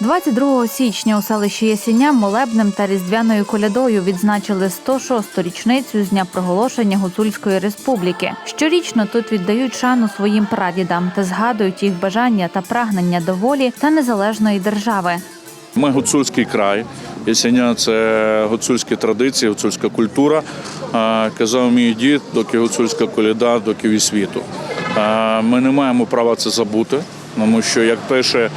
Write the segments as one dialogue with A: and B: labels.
A: 22 січня у селищі Ясіня молебнем та різдвяною колядою відзначили 106-ту річницю з дня проголошення Гуцульської республіки. Щорічно тут віддають шану своїм прадідам та згадують їх бажання та прагнення до волі та незалежної держави.
B: Ми гуцульський край. Ясеня це гуцульські традиції, гуцульська культура. Казав мій дід, доки гуцульська коляда, доки і світу. Ми не маємо права це забути, тому що, як пише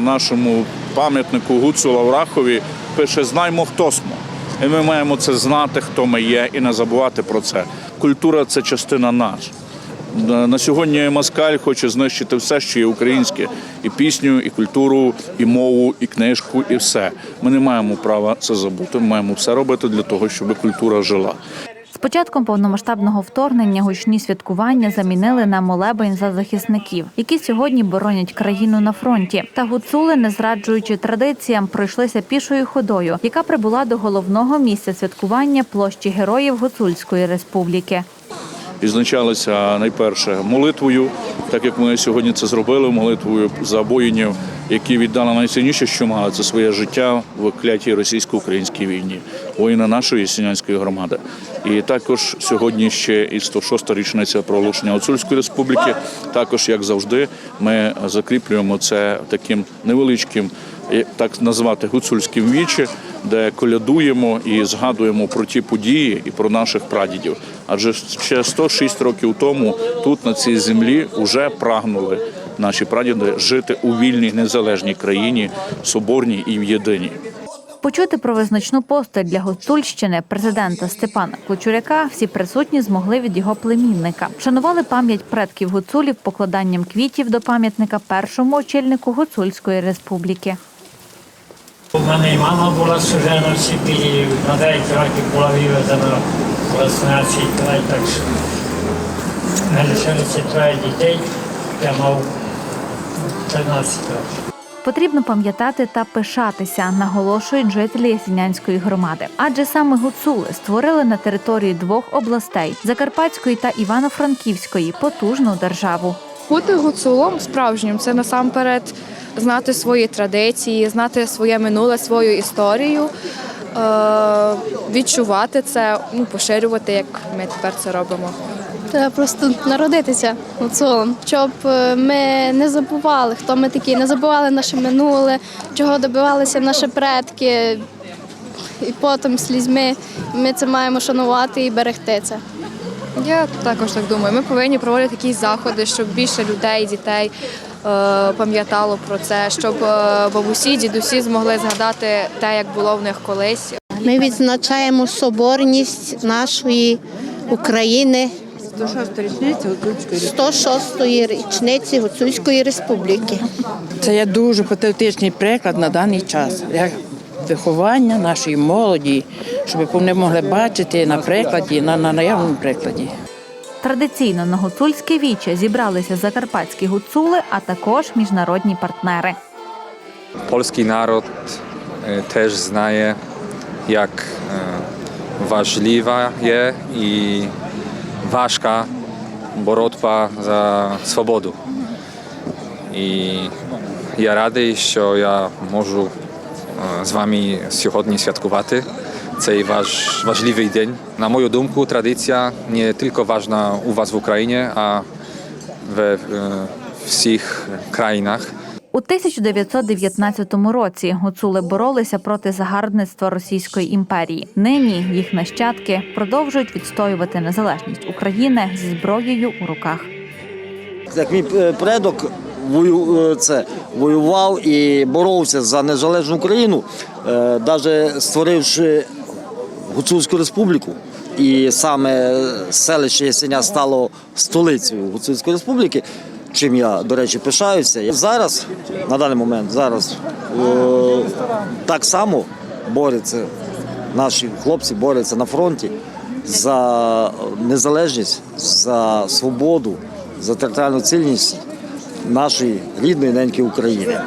B: нашому пам'ятнику Гуцула в пише Знаймо, хто смо. І ми маємо це знати, хто ми є, і не забувати про це. Культура це частина нас. На сьогодні Москаль хоче знищити все, що є українське, і пісню, і культуру, і мову, і книжку, і все. Ми не маємо права це забути. Ми маємо все робити для того, щоб культура жила.
A: Початком повномасштабного вторгнення гучні святкування замінили на молебень за захисників, які сьогодні боронять країну на фронті. Та гуцули, не зраджуючи традиціям, пройшлися пішою ходою, яка прибула до головного місця святкування площі героїв Гуцульської республіки.
B: Відзначалися найперше молитвою, так як ми сьогодні це зробили, молитвою за воїнів, які віддали найцінніше, що мали це своє життя в клятій російсько-українській війні, воїни нашої сінянської громади. І також сьогодні ще і 106-та річниця проголошення Гуцульської республіки. Також, як завжди, ми закріплюємо це таким невеличким, так назвати гуцульським вічі, де колядуємо і згадуємо про ті події і про наших прадідів. Адже ще 106 років тому тут на цій землі вже прагнули наші прадіди жити у вільній незалежній країні, соборній і в єдиній.
A: Почути про визначну постать для Гуцульщини президента Степана Кучуряка всі присутні змогли від його племінника. Вшанували пам'ять предків гуцулів покладанням квітів до пам'ятника першому очільнику Гуцульської республіки.
C: У мене і мама була сужена в Сибірі, на 9 років була вивезена в 18 край, так що в мене лишилося троє дітей, я мав 13 років.
A: Потрібно пам'ятати та пишатися, наголошують жителі Ясінянської громади. Адже саме гуцули створили на території двох областей Закарпатської та Івано-Франківської потужну державу.
D: Бути гуцулом справжнім це насамперед знати свої традиції, знати своє минуле, свою історію, е- відчувати це, ну, поширювати, як ми тепер це робимо.
E: Треба просто народитися гуцулом, щоб е, ми не забували, хто ми такі, не забували наше минуле, чого добивалися наші предки, і потім слізьми. Ми це маємо шанувати і берегти це.
D: Я також так думаю. Ми повинні проводити якісь заходи, щоб більше людей, дітей е- пам'ятало про це, щоб е, бабусі, дідусі змогли згадати те, як було в них колись.
F: Ми відзначаємо соборність нашої України 106-ї річниці Гуцульської республіки.
G: Це є дуже патріотичний приклад на даний час. Як виховання нашої молоді, щоб вони могли бачити на прикладі, на, на наявному прикладі.
A: Традиційно на гуцульське віче зібралися закарпатські гуцули, а також міжнародні партнери.
H: Polski naród e, też znaje, jak e, ważliwa jest i ważka боротьба за свободу. І я радий, що я можу е, з вами сьогодні святкувати цей важ, важливий день. На мою думку, традиція не тільки важна у вас в Україні, а в е, всіх країнах.
A: У 1919 році гуцули боролися проти загарбництва Російської імперії. Нині їх нащадки продовжують відстоювати незалежність України зі зброєю у руках.
I: Як мій е, предок вою, е, це, воював і боровся за незалежну Україну, навіть створивши Гуцульську республіку. І саме селище Ясеня стало столицею Гуцульської республіки, чим я, до речі, пишаюся. Зараз, на даний момент, зараз е, так само борються наші хлопці, борються на фронті за незалежність, за свободу, за територіальну цільність нашої рідної неньки України.